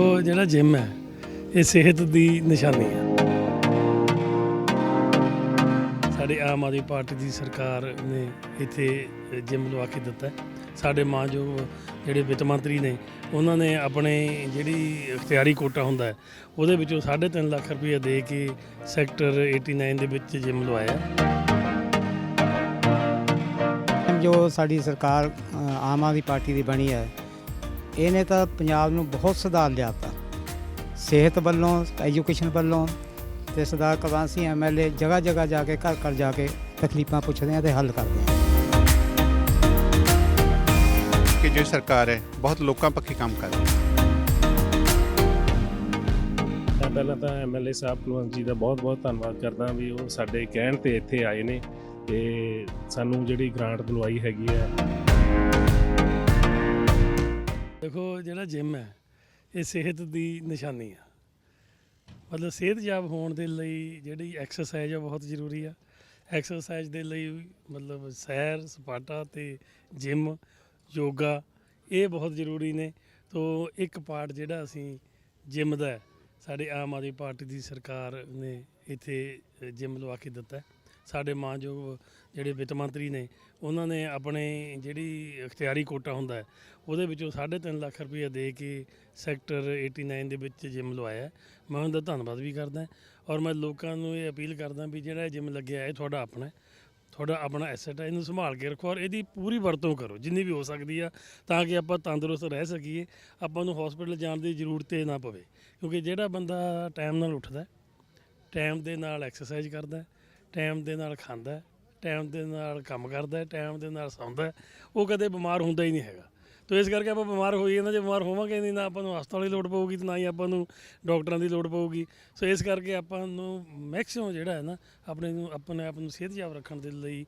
ਦੇਖੋ ਜਿਹੜਾ ਜਿਮ ਹੈ, ਇਹ ਸਿਹਤ ਦੀ ਨਿਸ਼ਾਨੀ ਹੈ। ਸਾਡੇ ਆਮ ਆਦਮੀ ਪਾਰਟੀ ਦੀ ਸਰਕਾਰ ਨੇ ਇੱਥੇ ਜਿਮ ਲਵਾ ਕੇ ਦਿੱਤਾ ਸਾਡੇ ਮਾਨਯੋਗ ਜਿਹੜੇ ਵਿੱਤ ਮੰਤਰੀ ਨੇ, ਉਹਨਾਂ ਨੇ ਆਪਣੇ ਜਿਹੜੀ ਇਖਤਿਆਰੀ ਕੋਟਾ ਹੁੰਦਾ ਉਹਦੇ ਵਿੱਚੋਂ 3.5 ਲੱਖ ਰੁਪਏ ਦੇ ਕੇ ਸੈਕਟਰ 89 ਦੇ ਵਿੱਚ ਜਿਮ ਲਵਾਇਆ ਜੋ ਸਾਡੀ ਸਰਕਾਰ ਆਮ ਆਦਮੀ ਪਾਰਟੀ ਦੀ ਬਣੀ ਹੈ ਇਹਨੇ ਤਾਂ ਪੰਜਾਬ ਨੂੰ ਬਹੁਤ ਸੁਧਾਰ ਲਿਆਤਾ। ਸਿਹਤ ਵੱਲੋਂ ਐਜੂਕੇਸ਼ਨ ਵੱਲੋਂ ਤੇ ਸਰਦਾਰ ਕੁਲਵੰਤ ਸਿੰਘ ਐਮਐਲਏ ਜਗ੍ਹਾ ਜਗ੍ਹਾ ਜਾ ਕੇ ਘਰ ਘਰ ਜਾ ਕੇ ਤਕਲੀਫਾਂ ਪੁੱਛਦੇ ਆ ਤੇ ਹੱਲ ਕਰਦੇ ਆ। ਕਿ ਜੋ ਸਰਕਾਰ ਹੈ ਬਹੁਤ ਲੋਕਾਂ ਪੱਖੀ ਕੰਮ ਕਰ ਰਹੀ ਹੈ। ਪਹਿਲਾਂ ਤਾਂ ਐਮਐਲਏ ਸਾਹਿਬ ਕੁਲਵੰਤ ਜੀ ਦਾ ਬਹੁਤ-ਬਹੁਤ ਧੰਨਵਾਦ ਕਰਦਾ ਵੀ ਉਹ ਸਾਡੇ ਕਹਿਣ ਤੇ ਇੱਥੇ ਆਏ ਨੇ ਤੇ ਸਾਨੂੰ ਜਿਹੜੀ ਗ੍ਰਾਂਟ ਦਿਲਵਾਈ ਹੈਗੀ ਹੈ। ਦੇਖੋ, ਜਿਹੜਾ ਜਿਮ ਹੈ, ਇਹ ਸਿਹਤ ਦੀ ਨਿਸ਼ਾਨੀ ਆ। ਮਤਲਬ ਸਿਹਤਯਾਬ ਹੋਣ ਦੇ ਲਈ ਜਿਹੜੀ ਐਕਸਰਸਾਈਜ਼ ਆ ਬਹੁਤ ਜ਼ਰੂਰੀ ਆ। ਐਕਸਰਸਾਈਜ਼ ਦੇ ਲਈ ਮਤਲਬ ਸੈਰ, ਸਪਾਟਾ ਤੇ ਜਿਮ ਯੋਗਾ, ਇਹ ਬਹੁਤ ਜ਼ਰੂਰੀ ਨੇ। ਤੋ ਇੱਕ ਪਾਰਟ ਜਿਹੜਾ ਅਸੀਂ ਜਿਮ ਦਾ ਸਾਡੇ ਆਮ ਆਦਮੀ ਪਾਰਟੀ ਦੀ ਸਰਕਾਰ ਨੇ ਇੱਥੇ ਜਿਮ ਲਵਾ ਕੇ ਦਿੱਤਾ ਸਾਡੇ ਮਾਨਯੋਗ ਜਿਹੜੇ ਵਿੱਤ ਮੰਤਰੀ ਨੇ, ਉਹਨਾਂ ਨੇ ਆਪਣੇ ਜਿਹੜੀ ਇਖਤਿਆਰੀ ਕੋਟਾ ਹੁੰਦਾ ਹੈ, ਉਹਦੇ ਵਿੱਚੋਂ 3.5 ਲੱਖ ਰੁਪਏ ਦੇ ਕੇ ਸੈਕਟਰ 89 ਦੇ ਵਿੱਚ ਜਿਮ ਲਵਾਇਆ ਹੈ। ਮੈਂ ਦਾ ਧੰਨਵਾਦ ਵੀ ਕਰਦਾ ਔਰ ਮੈਂ ਲੋਕਾਂ ਨੂੰ ਇਹ ਅਪੀਲ ਕਰਦਾ ਵੀ ਜਿਹੜਾ ਇਹ ਜਿਮ ਲੱਗਿਆ ਇਹ ਤੁਹਾਡਾ ਆਪਣਾ ਹੈ ਤੁਹਾਡਾ ਆਪਣਾ ਐਸੈਟ ਹੈ, ਇਹਨੂੰ ਸੰਭਾਲ ਕੇ ਰੱਖੋ ਔਰ ਇਹਦੀ ਪੂਰੀ ਵਰਤੋਂ ਕਰੋ, ਜਿੰਨੀ ਵੀ ਹੋ ਸਕਦੀ ਆ, ਤਾਂ ਕਿ ਆਪਾਂ ਤੰਦਰੁਸਤ ਰਹਿ ਸਕੀਏ, ਆਪਾਂ ਨੂੰ ਹਸਪੀਟਲ ਜਾਣ ਦੀ ਜ਼ਰੂਰਤ ਹੀ ਨਾ ਪਵੇ ਕਿਉਂਕਿ ਜਿਹੜਾ ਬੰਦਾ ਟਾਈਮ ਨਾਲ ਉੱਠਦਾ ਟਾਈਮ ਦੇ ਨਾਲ ਐਕਸਰਸਾਈਜ਼ ਕਰਦਾ ਟਾਈਮ ਦੇ ਨਾਲ ਖਾਂਦਾ ਟਾਈਮ ਦੇ ਨਾਲ ਕੰਮ ਕਰਦਾ ਟਾਈਮ ਦੇ ਨਾਲ ਸੌਂਦਾ ਉਹ ਕਦੇ ਬਿਮਾਰ ਹੁੰਦਾ ਹੀ ਨਹੀਂ ਹੈਗਾ। ਤੋ ਇਸ ਕਰਕੇ ਆਪਾਂ ਬਿਮਾਰ ਹੋਈਏ ਨਾ, ਜੇ ਬਿਮਾਰ ਹੋਵਾਂਗੇ ਨਹੀਂ, ਨਾ ਆਪਾਂ ਨੂੰ ਹਸਪਤਾਲ ਦੀ ਲੋੜ ਪਊਗੀ ਤੇ ਨਾ ਹੀ ਆਪਾਂ ਨੂੰ ਡਾਕਟਰਾਂ ਦੀ ਲੋੜ ਪਊਗੀ। ਸੋ ਇਸ ਕਰਕੇ ਆਪਾਂ ਨੂੰ ਮੈਕਸਿਮਮ ਜਿਹੜਾ ਹੈ ਨਾ, ਆਪਣੇ ਨੂੰ, ਆਪਣੇ ਆਪ ਨੂੰ ਸਿਹਤਯਾਬ ਰੱਖਣ ਦੇ ਲਈ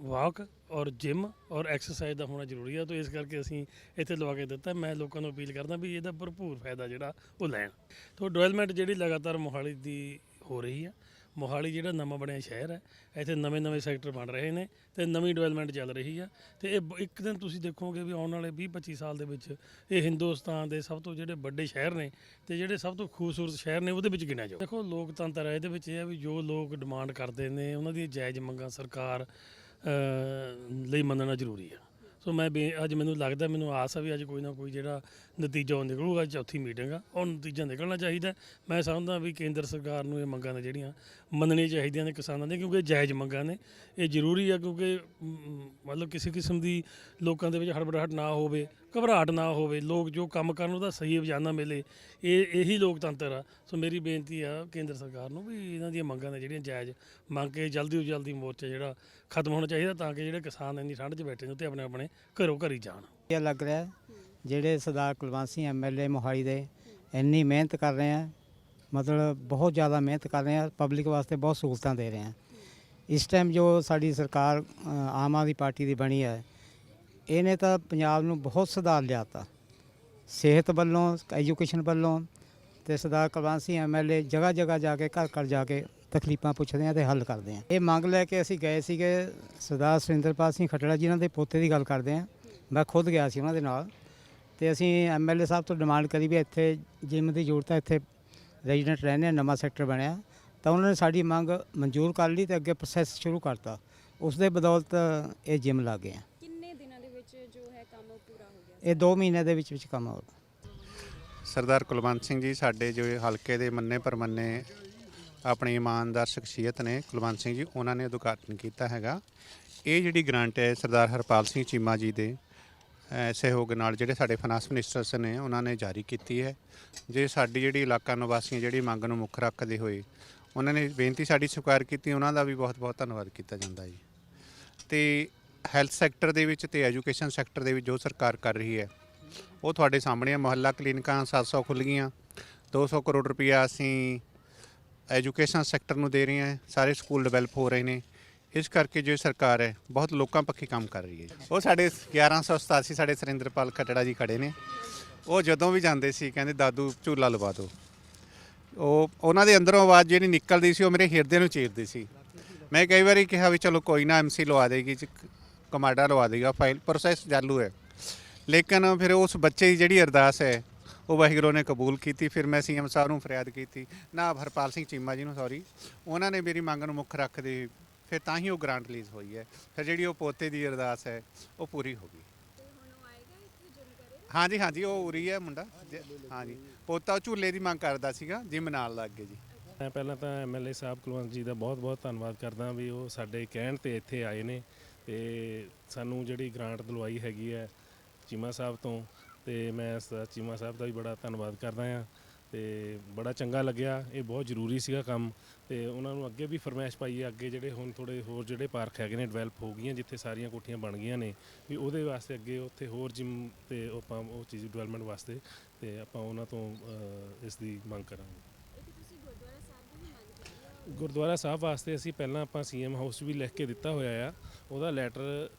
ਵਾਕ ਔਰ ਜਿਮ ਔਰ ਐਕਸਰਸਾਈਜ਼ ਦਾ ਹੋਣਾ ਜ਼ਰੂਰੀ ਹੈ ਤੋ ਇਸ ਕਰਕੇ ਅਸੀਂ ਇੱਥੇ ਲਵਾ ਕੇ ਦਿੱਤਾ। ਮੈਂ ਲੋਕਾਂ ਨੂੰ ਅਪੀਲ ਕਰਦਾ ਵੀ ਇਹਦਾ ਭਰਪੂਰ ਫਾਇਦਾ ਜਿਹੜਾ ਉਹ ਲੈਣ। ਤੋ ਡਿਵੈਲਪਮੈਂਟ ਜਿਹੜੀ ਲਗਾਤਾਰ ਮੋਹਾਲੀ ਦੀ ਹੋ ਰਹੀ ਹੈ ਮੋਹਾਲੀ ਜਿਹੜਾ ਨਵਾਂ ਬਣਿਆ ਸ਼ਹਿਰ ਹੈ ਇੱਥੇ ਨਵੇਂ-ਨਵੇਂ ਸੈਕਟਰ ਬਣ ਰਹੇ ਨੇ ਤੇ ਨਵੀਂ ਡਿਵੈਲਪਮੈਂਟ ਚੱਲ ਰਹੀ ਆ। ਤੇ ਇਹ ਬ- ਇੱਕ ਦਿਨ ਤੁਸੀਂ ਦੇਖੋਗੇ ਵੀ ਆਉਣ ਵਾਲੇ 20-25 ਸਾਲ ਦੇ ਵਿੱਚ ਇਹ ਹਿੰਦੁਸਤਾਨ ਦੇ ਸਭ ਤੋਂ ਜਿਹੜੇ ਵੱਡੇ ਸ਼ਹਿਰ ਨੇ ਤੇ ਜਿਹੜੇ ਸਭ ਤੋਂ ਖੂਬਸੂਰਤ ਸ਼ਹਿਰ ਨੇ ਉਹਦੇ ਵਿੱਚ ਗਿਣਿਆ ਜਾਊ। ਦੇਖੋ ਲੋਕਤੰਤਰ ਹੈ ਇਹਦੇ ਵਿੱਚ ਇਹ ਹੈ ਵੀ ਜੋ ਲੋਕ ਡਿਮਾਂਡ ਕਰਦੇ ਨੇ ਉਹਨਾਂ ਦੀਆਂ ਜਾਇਜ਼ ਮੰਗਾਂ ਸਰਕਾਰ ਅ, ਲਈ ਮੰਨਣਾ ਜ਼ਰੂਰੀ ਆ। ਸੋ ਮੈਂ ਬੇ- ਅੱਜ ਮੈਨੂੰ ਲੱਗਦਾ ਮੈਨੂੰ ਆਸ ਆ ਵੀ ਅੱਜ ਕੋਈ ਨਾ ਕੋਈ ਜਿਹੜਾ ਨਤੀਜਾ ਉਹ ਨਿਕਲੂਗਾ ਚੌਥੀ ਮੀਟਿੰਗ ਆ, ਉਹ ਨਤੀਜਾ ਨਿਕਲਣਾ ਚਾਹੀਦਾ ਮੈਂ ਸਮਝਦਾ ਵੀ ਕੇਂਦਰ ਸਰਕਾਰ ਨੂੰ ਇਹ ਮੰਗਾਂ ਨੇ ਜਿਹੜੀਆਂ ਮੰਨਣੀਆਂ ਚਾਹੀਦੀਆਂ ਨੇ ਕਿਸਾਨਾਂ ਦੀਆਂ, ਕਿਉਂਕਿ ਇਹ ਜਾਇਜ਼ ਮੰਗਾਂ ਨੇ। ਇਹ ਜ਼ਰੂਰੀ ਆ ਕਿਉਂਕਿ ਮਤਲਬ ਕਿਸੇ ਕਿਸਮ ਦੀ ਲੋਕਾਂ ਦੇ ਵਿੱਚ ਹੜਬੜਾਹਟ ਨਾ ਹੋਵੇ, ਘਬਰਾਹਟ ਨਾ ਹੋਵੇ, ਲੋਕ ਜੋ ਕੰਮ ਕਰਨ ਉਹਦਾ ਸਹੀ ਰੁਝਾਨ ਮਿਲੇ, ਇਹ, ਇਹੀ ਲੋਕਤੰਤਰ ਆ। ਸੋ ਮੇਰੀ ਬੇਨਤੀ ਆ ਕੇਂਦਰ ਸਰਕਾਰ ਨੂੰ ਵੀ ਇਹਨਾਂ ਦੀਆਂ ਮੰਗਾਂ ਨੇ ਜਿਹੜੀਆਂ ਜਾਇਜ਼ ਮੰਗ ਕੇ ਜਲਦੀ ਤੋਂ ਜਲਦੀ ਮੋਰਚਾ ਜਿਹੜਾ ਖਤਮ ਹੋਣਾ ਚਾਹੀਦਾ ਤਾਂ ਕਿ ਜਿਹੜੇ ਕਿਸਾਨ ਇੰਨੀ ਠੰਡ 'ਚ ਬੈਠੇ ਨੇ ਤੇ ਆਪਣੇ ਆਪਣੇ ਘਰੋਂ ਘਰੀ ਜਾਣ। ਇਹ ਲੱਗ ਰਿਹਾ ਜਿਹੜੇ ਸਰਦਾਰ ਕੁਲਵੰਤ ਸਿੰਘ ਐਮਐਲਏ ਮੋਹਾਲੀ ਦੇ ਇੰਨੀ ਮਿਹਨਤ ਕਰ ਰਹੇ ਆ ਮਤਲਬ ਬਹੁਤ ਜ਼ਿਆਦਾ ਮਿਹਨਤ ਕਰ ਰਹੇ ਆ ਪਬਲਿਕ ਵਾਸਤੇ ਬਹੁਤ ਸਹੂਲਤਾਂ ਦੇ ਰਹੇ ਆ। ਇਸ ਟਾਈਮ ਜੋ ਸਾਡੀ ਸਰਕਾਰ ਅ, ਆਮ ਆਦਮੀ ਪਾਰਟੀ ਦੀ ਬਣੀ ਹੈ ਇਹਨੇ ਤਾਂ ਪੰਜਾਬ ਨੂੰ ਬਹੁਤ ਸੁਧਾਰ ਲਿਆਤਾ। ਸਿਹਤ ਵੱਲੋਂ ਐਜੂਕੇਸ਼ਨ ਵੱਲੋਂ ਤੇ ਸਰਦਾਰ ਕੁਲਵੰਤ ਸਿੰਘ ਐਮਐਲਏ ਜਗ੍ਹਾ ਜਗ੍ਹਾ ਜਾ ਕੇ ਘਰ ਘਰ ਜਾ ਕੇ ਤਕਲੀਫਾਂ ਪੁੱਛਦੇ ਆ ਤੇ ਹੱਲ ਕਰਦੇ ਆ। ਇਹ ਮੰਗ ਲੈ ਕੇ ਅਸੀਂ ਗਏ ਸੀਗੇ ਸਰਦਾਰ ਸੁਰਿੰਦਰਪਾਲ ਸਿੰਘ ਖੱਟੜਾ ਜੀ ਉਹਨਾਂ ਦੇ ਪੋਤੇ ਦੀ ਗੱਲ ਕਰਦੇ ਆ। ਮੈਂ ਖੁਦ ਗਿਆ ਸੀ ਉਹਨਾਂ ਦੇ ਨਾਲ। ਤੇ ਅਸੀਂ ਐਮਐਲਏ ਸਾਹਿਬ ਤੋਂ ਡਿਮਾਂਡ ਕਰੀ ਵੀ ਇੱਥੇ ਜਿਮ ਦੀ ਜ਼ਰੂਰਤ ਹੈ ਇੱਥੇ ਰੈਜ਼ੀਡੈਂਟ ਰਹਿੰਦੇ ਆ ਨਵਾਂ ਸੈਕਟਰ ਬਣਿਆ। ਤਾਂ ਉਹਨਾਂ ਨੇ ਸਾਡੀ ਮੰਗ ਮਨਜ਼ੂਰ ਕਰ ਲਈ ਤੇ ਅੱਗੇ ਪ੍ਰੋਸੈਸ ਸ਼ੁਰੂ ਕਰਤਾ। ਉਸ ਦੇ ਬਦੌਲਤ ਇਹ ਜਿਮ ਲੱਗ ਗਏ ਆ। ਕਿੰਨੇ ਦਿਨਾਂ ਦੇ ਵਿੱਚ ਜੋ ਹੈ ਕੰਮ ਪੂਰਾ ਹੋ ਗਿਆ? ਇਹ 2 ਮਹੀਨੇ ਦੇ ਵਿੱਚ ਵਿੱਚ ਕੰਮ ਹੋ ਸਰਦਾਰ ਕੁਲਵੰਤ ਸਿੰਘ ਜੀ ਸਾਡੇ ਜੋ ਹਲਕੇ ਦੇ ਮੰਨੇ ਪਰਮੰਨੇ ਆਪਣੀ ਇਮਾਨਦਾਰ ਸ਼ਖਸੀਅਤ ਨੇ ਕੁਲਵੰਤ ਸਿੰਘ ਜੀ ਉਹਨਾਂ ਨੇ ਉਦਘਾਟਨ ਕੀਤਾ ਹੈਗਾ। ਇਹ ਜਿਹੜੀ ਗ੍ਰਾਂਟ ਹੈ ਸਰਦਾਰ ਹਰਪਾਲ ਸਿੰਘ ਚੀਮਾ ਜੀ ਦੇ ਸਹਿਯੋਗ ਨਾਲ ਜਿਹੜੇ ਸਾਡੇ ਫਾਈਨਾਂਸ ਮਿਨਿਸਟਰਸ ਨੇ, ਉਹਨਾਂ ਨੇ ਜਾਰੀ ਕੀਤੀ ਹੈ। ਜੇ ਸਾਡੀ ਜਿਹੜੀ ਇਲਾਕਾ ਨਿਵਾਸੀਆਂ ਜਿਹੜੀ ਮੰਗ ਨੂੰ ਮੁੱਖ ਰੱਖਦੇ ਹੋਏ ਉਹਨਾਂ ਨੇ ਬੇਨਤੀ ਸਾਡੀ ਸਵੀਕਾਰ ਕੀਤੀ, ਉਹਨਾਂ ਦਾ ਵੀ ਬਹੁਤ-ਬਹੁਤ ਧੰਨਵਾਦ ਕੀਤਾ ਜਾਂਦਾ ਜੀ। ਤੇ ਹੈਲਥ ਸੈਕਟਰ ਦੇ ਵਿੱਚ ਤੇ ਐਜੂਕੇਸ਼ਨ ਸੈਕਟਰ ਦੇ ਵਿੱਚ ਜੋ ਸਰਕਾਰ ਕਰ ਰਹੀ ਹੈ, ਉਹ ਤੁਹਾਡੇ ਸਾਹਮਣੇ ਆ। ਮੁਹੱਲਾ ਕਲੀਨਿਕਾਂ 700 ਖੁੱਲ ਗਈਆਂ 200 ਕਰੋੜ ਰੁਪਇਆ ਅਸੀਂ ਐਜੂਕੇਸ਼ਨ ਸੈਕਟਰ ਨੂੰ ਦੇ ਰਹੇ ਹਾਂ। ਸਾਰੇ ਸਕੂਲ ਡਿਵੈਲਪ ਹੋ ਰਹੇ ਨੇ। ਇਸ ਕਰਕੇ ਜੋ ਸਰਕਾਰ ਹੈ, ਬਹੁਤ ਲੋਕਾਂ ਪੱਖੀ ਕੰਮ ਕਰ ਰਹੀ ਹੈ ਉਹ ਸਾਡੇ 1187 ਸਾਡੇ ਸਰਿੰਦਰਪਾਲ ਖੱਟੜਾ ਜੀ ਖੜੇ ਨੇ। ਉਹ ਜਦੋਂ ਵੀ ਜਾਂਦੇ ਸੀ, ਕਹਿੰਦੇ, ਦਾਦੂ, ਝੂਲਾ ਲਵਾ ਦਿਓ। ਉਹ, ਉਹਨਾਂ ਦੇ ਅੰਦਰੋਂ ਆਵਾਜ਼ ਜਿਹੜੀ ਨਿਕਲਦੀ ਸੀ, ਉਹ ਮੇਰੇ ਹਿਰਦੇ ਨੂੰ ਚੀਰਦੀ ਸੀ। ਮੈਂ ਕਈ ਵਾਰੀ ਕਿਹਾ ਵੀ, ਚਲੋ, ਕੋਈ ਨਾ ਐਮਸੀ ਲਵਾ ਦੇਗੀ, ਚ- ਕਮਾਂਡਾ ਲਵਾ ਦੇਗਾ, ਫਾਈਲ ਪ੍ਰੋਸੈਸ ਚਾਲੂ ਹੈ। ਲੇਕਿਨ ਫਿਰ ਉਸ ਬੱਚੇ ਦੀ ਜਿਹੜੀ ਅਰਦਾਸ ਹੈ, ਉਹ ਵਾਹਿਗੁਰੂ ਨੇ ਕਬੂਲ ਕੀਤੀ। ਫਿਰ ਮੈਂ ਸੀਐਮ ਸਾਹਿਬ ਨੂੰ ਫਰਿਆਦ ਕੀਤੀ। ਨਾ ਹਰਪਾਲ ਸਿੰਘ ਚੀਮਾ ਜੀ ਨੂੰ ਸੌਰੀ ਉਹਨਾਂ ਨੇ ਮੇਰੀ ਮੰਗ ਨੂੰ ਮੁੱਖ ਰੱਖਦੇ ਫਿਰ ਤਾਂ ਹੀ ਉਹ ਗ੍ਰਾਂਟ ਰਿਲੀਜ਼ ਹੋਈ ਹੈ। ਫਿਰ ਜਿਹੜੀ ਉਹ ਪੋਤੇ ਦੀ ਅਰਦਾਸ ਹੈ ਉਹ ਪੂਰੀ ਹੋ ਗਈ। ਤੇ ਹੁਣ ਉਹ ਆਏਗਾ ਇੱਥੇ ਜਿਮ ਕਰੇਗਾ ਹਾਂਜੀ ਹਾਂਜੀ ਉਹ ਉਰੀ ਹੈ ਮੁੰਡਾ। ਜ- ਹਾਂਜੀ। ਪੋਤਾ ਉਹ ਝੂਲੇ ਦੀ ਮੰਗ ਕਰਦਾ ਸੀਗਾ ਜਿਮ ਨਾਲ ਲੱਗ ਗਏ ਜੀ। ਮੈਂ ਪਹਿਲਾਂ ਤਾਂ ਐਮਐਲਏ ਸਾਹਿਬ ਕੁਲਵੰਤ ਜੀ ਦਾ ਬਹੁਤ-ਬਹੁਤ ਧੰਨਵਾਦ ਕਰਦਾ ਵੀ ਉਹ ਸਾਡੇ ਕਹਿਣ ਤੇ ਇੱਥੇ ਆਏ ਨੇ ਤੇ ਸਾਨੂੰ ਜਿਹੜੀ ਗ੍ਰਾਂਟ ਦਿਲਵਾਈ ਹੈਗੀ ਹੈ ਚੀਮਾ ਸਾਹਿਬ ਤੋਂ ਤੇ ਮੈਂ ਸਰਦਾਰ ਚੀਮਾ ਸਾਹਿਬ ਦਾ ਵੀ ਬੜਾ ਧੰਨਵਾਦ ਕਰਦਾ ਹਾਂ। ਤੇ ਬੜਾ ਚੰਗਾ ਲੱਗਿਆ। ਇਹ ਬਹੁਤ ਜ਼ਰੂਰੀ ਸੀਗਾ ਕੰਮ ਤੇ ਉਹਨਾਂ ਨੂੰ ਅੱਗੇ ਵੀ ਫਰਮਾਇਸ਼ ਪਾਈ ਹੈ ਅੱਗੇ ਜਿਹੜੇ ਹੁਣ ਥੋੜੇ ਹੋਰ ਜਿਹੜੇ ਪਾਰਕ ਹੈਗੇ ਨੇ ਡਿਵੈਲਪ ਹੋ ਗਈਆਂ ਜਿੱਥੇ ਸਾਰੀਆਂ ਕੋਠੀਆਂ ਬਣ ਗਈਆਂ ਨੇ ਵੀ ਉਹਦੇ ਵਾਸਤੇ ਅੱਗੇ ਉੱਥੇ ਹੋਰ ਜਿਮ ਤੇ ਆਪਾਂ ਉਹ ਚੀਜ਼ ਡਿਵੈਲਪਮੈਂਟ ਵਾਸਤੇ ਤੇ ਆਪਾਂ ਉਹਨਾਂ ਤੋਂ ਇਸ ਦੀ ਮੰਗ ਕਰਾਂਗੇ ਇੱਕ ਤੁਸੀਂ ਗੁਰਦੁਆਰਾ ਸਾਹਿਬ ਦੀ ਵੀ ਮੰਗ ਕੀਤੀ ਹੈ ਗੁਰਦੁਆਰਾ ਸਾਹਿਬ ਵਾਸਤੇ ਅਸੀਂ ਪਹਿਲਾਂ ਆਪਾਂ ਸੀਐਮ ਹਾਊਸ ਵੀ ਲਿਖ ਕੇ ਦਿੱਤਾ ਹੋਇਆ ਆ। ਉਹਦਾ ਲੈਟਰ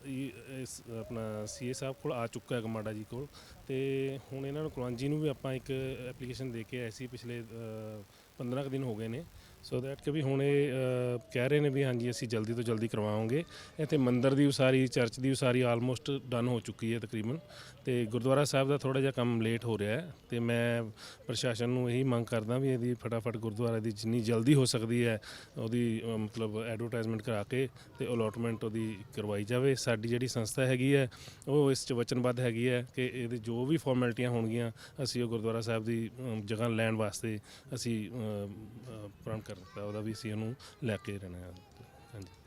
ਇਸ ਆਪਣਾ ਸੀਏ ਸਾਹਿਬ ਕੋਲ ਆ ਚੁੱਕਾ ਹੈ ਗਮਾਡਾ ਜੀ ਕੋਲ। ਤੇ ਹੁਣ ਇਹਨਾਂ ਨੂੰ ਕੁਲਵੰਤ ਜੀ ਨੂੰ ਵੀ ਆਪਾਂ ਇੱਕ ਐਪਲੀਕੇਸ਼ਨ ਦੇ ਕੇ ਆਏ ਸੀ ਪਿਛਲੇ ਅ, 15 ਕੁ ਦਿਨ ਹੋ ਗਏ ਨੇ। ਸੋ ਦੈਟ ਕਿ ਵੀ ਹੁਣ ਇਹ ਅ, ਕਹਿ ਰਹੇ ਨੇ ਵੀ ਹਾਂਜੀ ਅਸੀਂ ਜਲਦੀ ਤੋਂ ਜਲਦੀ ਕਰਵਾਵਾਂਗੇ। ਇੱਥੇ ਮੰਦਿਰ ਦੀ ਉਸਾਰੀ ਚਰਚ ਦੀ ਉਸਾਰੀ ਆਲਮੋਸਟ ਡਨ ਹੋ ਚੁੱਕੀ ਹੈ ਤਕਰੀਬਨ। ਤੇ ਗੁਰਦੁਆਰਾ ਸਾਹਿਬ ਦਾ ਥੋੜਾ ਜਿਹਾ ਕੰਮ ਲੇਟ ਹੋ ਰਿਹਾ ਹੈ। ਤੇ ਮੈਂ ਪ੍ਰਸ਼ਾਸਨ ਨੂੰ ਇਹੀ ਮੰਗ ਕਰਦਾ ਵੀ ਇਹਦੀ ਫਟਾਫਟ ਗੁਰਦੁਆਰਾ ਦੀ ਜਿੰਨੀ ਜਲਦੀ ਹੋ ਸਕਦੀ ਹੈ ਉਹਦੀ ਅ, ਮਤਲਬ ਐਡਵਰਟਾਈਜ਼ਮੈਂਟ ਕਰਾ ਕੇ ਤੇ ਅਲੋਟਮੈਂਟ ਉਹਦੀ ਕਰਵਾਈ ਜਾਵੇ। ਸਾਡੀ ਜਿਹੜੀ ਸੰਸਥਾ ਹੈਗੀ ਹੈ ਉਹ ਇਸ 'ਚ ਵਚਨਬੱਧ ਹੈਗੀ ਹੈ ਕਿ ਇਹਦੇ ਜੋ ਵੀ ਫਾਰਮੈਲਿਟੀਆਂ ਹੋਣਗੀਆਂ ਅਸੀਂ ਉਹ ਗੁਰਦੁਆਰਾ ਸਾਹਿਬ ਦੀ ਅ, ਜਗ੍ਹਾ ਲੈਣ ਵਾਸਤੇ ਅਸੀਂ ਅ, ਅ, ਪ੍ਰਣ ਕਰ ਦਿੱਤਾ ਉਹਦਾ ਵੀ ਅਸੀਂ ਉਹਨੂੰ ਲੈ ਕੇ ਰਹਿਣਾ ਹੈ। ਹਾਂਜੀ।